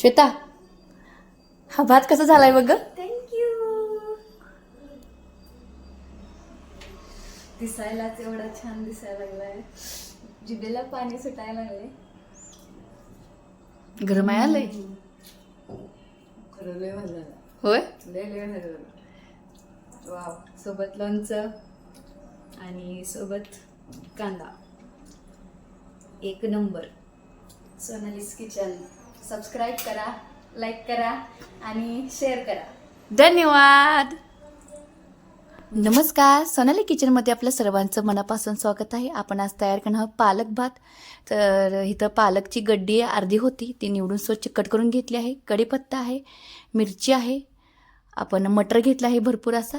श्वेता हा भात कसा झालाय बघ? थँक्यू दिसायलाच एवढा छान दिसायला लागलाय. जिभेला पाणी सुटायला लागले गरम आहे आलंय? खरं लय होय? लय लय भारी झालं. वाव सोबत लोणचं आणि सोबत कांदा. एक नंबर. सोनालीस किचन. सबस्क्राईब करा लाईक करा आणि शेअर करा. धन्यवाद. नमस्कार. सोनाली किचनमध्ये आपल्या सर्वांचं मनापासून स्वागत आहे. आपण आज तयार करणार आहोत पालक भात. तर इथं पालकची गड्डी अर्धी होती. ती निवडून स्वच्छ कट करून घेतली आहे. कढीपत्ता आहे मिरची आहे. आपण मटर घेतलं आहे भरपूर असा.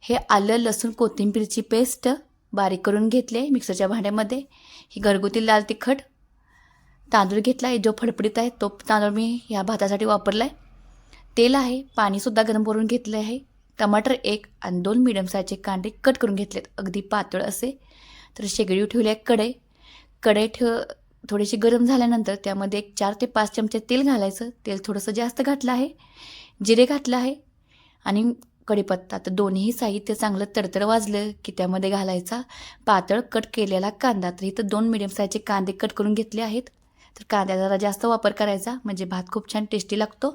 हे आलं लसूण कोथिंबीरची पेस्ट बारीक करून घेतली आहे मिक्सरच्या भांड्यामध्ये. ही घरगुती लाल तिखट तांदूळ घेतला आहे जो फडफडीत आहे तो तांदूळ मी ह्या भातासाठी वापरला आहे तेल आहे पाणीसुद्धा गरम करून घेतलं आहे. टमाटर एक आणि दोन मिडियम साईजचे कांदे कट करून घेतलेत. अगदी पातळ असे. तर शेगडी ठेवली आहे कढई. कढई ठेव थोडीशी गरम झाल्यानंतर त्यामध्ये एक चार ते पाच चमचे तेल घालायचं. तेल थोडंसं जास्त घातलं आहे. जिरे घातलं आहे. आणि कढीपत्ता. तर दोन्ही साहित्य चांगलं तडतड वाजलं की त्यामध्ये घालायचा. पातळ कट केलेला कांदा. तर इथं दोन मिडियम साईजचे कांदे कट करून घेतले आहेत. तर कांद्याचा जरा जास्त वापर करायचा म्हणजे भात खूप छान टेस्टी लागतो.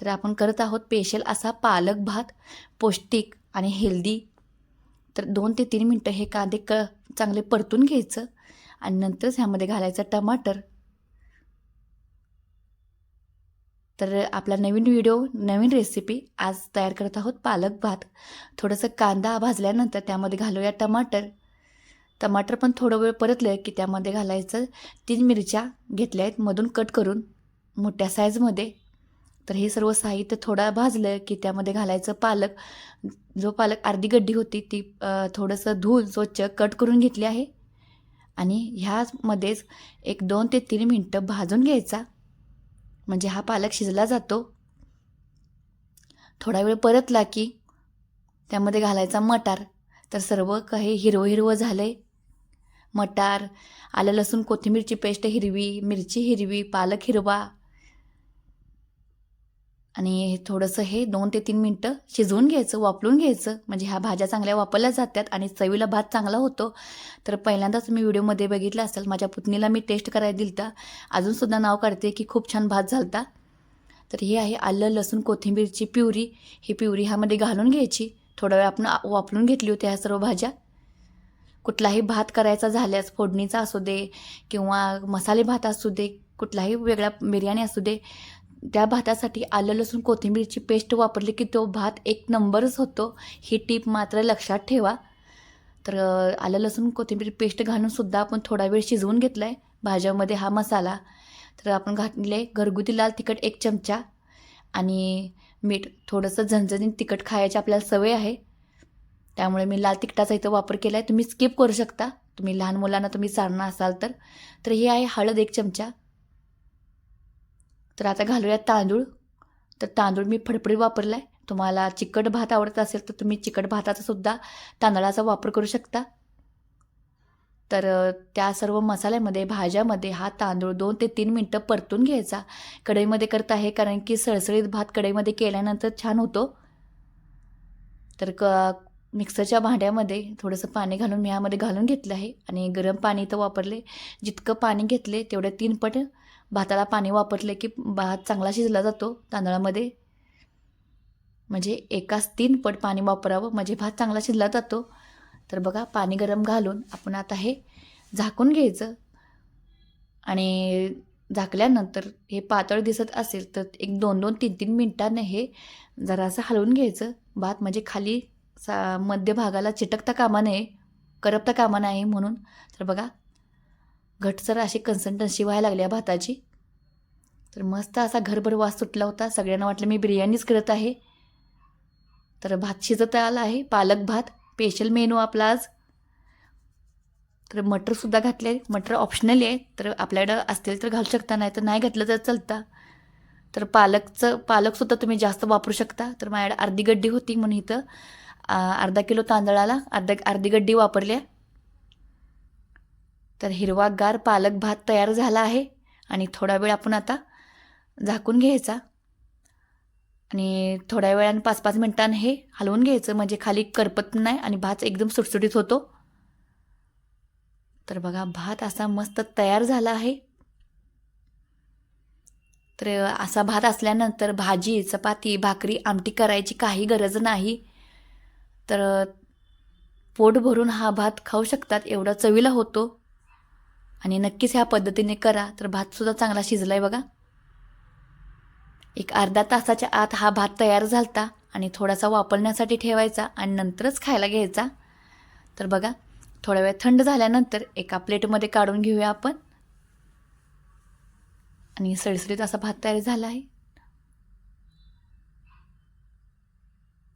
तर आपण करत आहोत स्पेशल असा पालक भात पौष्टिक आणि हेल्दी तर दोन ते तीन मिनटं हे कांदे क चांगले परतून घ्यायचं आणि नंतरच ह्यामध्ये घालायचं टमाटर. तर आपला नवीन व्हिडिओ नवीन रेसिपी आज तयार करत आहोत पालक भात. थोडंसं कांदा भाजल्यानंतर त्यामध्ये घालूया टमाटर. टमाटर पण थोडं वेळ परतलं की त्यामध्ये घालायचं. तीन मिरच्या घेतल्या आहेत. मधून कट करून मोठ्या साईजमध्ये. तर हे सर्व साहित्य थोडा भाजलं की त्यामध्ये घालायचं पालक. जो पालक अर्धी गड्डी होती ती थोडंसं धुवून स्वच्छ कट करून घेतली आहे. आणि ह्यामध्येच एक दोन ते तीन मिनटं भाजून घ्यायचा. म्हणजे हा पालक शिजला जातो. थोडा वेळ परतला की त्यामध्ये घालायचा मटार. तर सर्व काही हिरवं हिरवं झालं आहे मटार आलं लसूण कोथिंबीरची पेस्ट हिरवी मिरची हिरवी पालक हिरवा. आणि थोडंसं हे दोन ते तीन मिनटं शिजवून घ्यायचं वापरून घ्यायचं. म्हणजे ह्या भाज्या चांगल्या वापरल्या जातात आणि चवीला भात चांगला होतो. तर पहिल्यांदाच मी व्हिडिओमध्ये बघितलं असेल माझ्या पुतणीला मी टेस्ट करायला दिलता. अजूनसुद्धा नाव काढते की खूप छान भात झालता. तर हे आहे आलं लसूण कोथिंबीरची प्युरी. ही प्युरी ह्यामध्ये घालून घ्यायची. थोडा वेळ आपण वापरून घेतली होती ह्या सर्व भाज्या. कुठलाही भात करायचा झाल्यास फोडणीचा असू दे किंवा मसाले भात असू दे कुठलाही वेगळा बिर्याणी असू दे त्या भातासाठी आलं लसूण कोथिंबीरची पेस्ट वापरली की तो भात एक नंबरच होतो. ही टीप मात्र लक्षात ठेवा. तर आलं लसूण कोथिंबीर पेस्ट घालूनसुद्धा आपण थोडा वेळ शिजवून घेतला आहे भाज्यामध्ये हा मसाला. तर आपण घातले घरगुती लाल तिखट एक चमचा आणि मीठ थोडंसं झणझणीत तिखट खायची आपल्याला सवय आहे. त्यामुळे मी लाल तिखटाचा इथं वापर केला आहे तुम्ही स्किप करू शकता. तुम्ही लहान मुलांना तुम्ही चालणार असाल तर. तर हे आहे हळद एक चमचा. तर आता घालूया तांदूळ. तर तांदूळ मी फडफडीत वापरला आहे तुम्हाला चिकट भात आवडत असेल तर तुम्ही चिकट भाताचा सुद्धा तांदळाचा वापर करू शकता. तर त्या सर्व मसाल्यामध्ये भाज्यामध्ये हा तांदूळ दोन ते तीन मिनटं परतून घ्यायचा. कढईमध्ये करत आहे कारण की सळसळीत भात कढईमध्ये केल्यानंतर छान होतो. तर क मिक्सरच्या भांड्यामध्ये थोडंसं पाणी घालून मी ह्यामध्ये घालून घेतलं आहे. आणि गरम पाणी इथं वापरले. जितकं पाणी घेतले तेवढं तीन पट भाताला पाणी वापरले की भात चांगला शिजला जातो तांदळामध्ये. म्हणजे एकाच तीन पट पाणी वापरावं. म्हणजे भात चांगला शिजला जातो. तर बघा पाणी गरम घालून आपण आता हे झाकून घ्यायचं. आणि झाकल्यानंतर हे पातळ दिसत असेल तर एक दोन दोन तीन तीन मिनटानं हे जरासं हलवून घ्यायचं. भात म्हणजे खाली सा मध्य भागाला चिटकता कामा नये करपता कामा नये म्हणून. तर बघा घटसर अशी कन्सल्टन्सी व्हायला लागली आहे भाताची. तर मस्त असा घरभर वास सुटला होता. सगळ्यांना वाटलं मी बिर्याणीच करत आहे. तर भात शिजत आला आहे पालक भात स्पेशल मेनू आपला आज. तर मटरसुद्धा घातले मटर ऑप्शनल आहे. तर आपल्याकडं असतील तर घालू शकता नाही तर नाही घातलं तर चलता. तर पालकचं पालकसुद्धा तुम्ही जास्त वापरू शकता. तर माझ्याकडे अर्धी गड्डी होती म्हणून इथं. अर्धा किलो तांदळाला अर्धा अर्धी गड्डी वापरल्या तर हिरवागार पालक भात तयार झाला आहे आणि थोडा वेळ आपण आता झाकून घ्यायचा. आणि थोड्या वेळानं पाच पाच मिनटानं हे हलवून घ्यायचं. म्हणजे खाली करपत नाही आणि भात एकदम सुटसुटीत होतो. तर बघा भात असा मस्त तयार झाला आहे. तर असा भात असल्यानंतर भाजी चपाती भाकरी आमटी करायची काही गरज नाही. तर पोट भरून हा भात खाऊ शकतात एवढा चवीला होतो. आणि नक्कीच ह्या पद्धतीने करा तर भातसुद्धा चांगला शिजला आहे बघा. एक अर्धा तासाच्या आत हा भात तयार झालता आणि थोडासा वापरण्यासाठी ठेवायचा आणि नंतरच खायला घ्यायचा. तर बघा थोडा वेळ थंड झाल्यानंतर एका प्लेटमध्ये काढून घेऊया आपण. आणि सळसळीत असा भात तयार झाला आहे.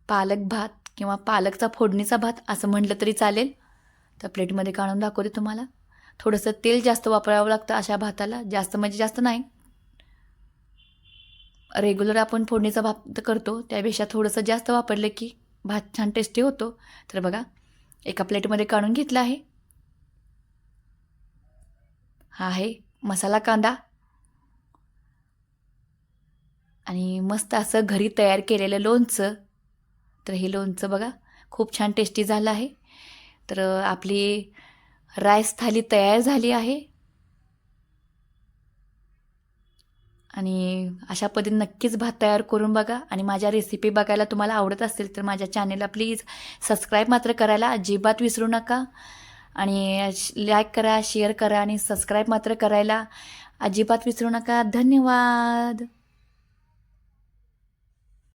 पालक भात किंवा पालकचा फोडणीचा भात असं म्हटलं तरी चालेल. तर प्लेटमध्ये काढून दाखवते तुम्हाला. थोडंसं तेल जास्त वापरावं लागतं अशा भाताला. जास्त म्हणजे जास्त नाही. रेग्युलर आपण फोडणीचा भात करतो. त्यापेक्षा थोडंसं जास्त वापरलं की भात छान टेस्टी होतो. तर बघा एका प्लेटमध्ये काढून घेतला आहे. हा आहे मसाला कांदा. आणि मस्त असं घरी तयार केलेलं लोणचं. तर हे लोणचं बघा खूप छान टेस्टी झालं आहे. तर आपली राईस थाली तयार झाली आहे. आणि अशा पद्धतीने नक्कीच भात तयार करून बघा. आणि माझ्या रेसिपी बघायला तुम्हाला आवडत असेल तर माझ्या चॅनेलला प्लीज सबस्क्राईब मात्र करायला अजिबात विसरू नका. आणि लाईक करा शेअर करा आणि सबस्क्राईब मात्र करायला अजिबात विसरू नका. धन्यवाद!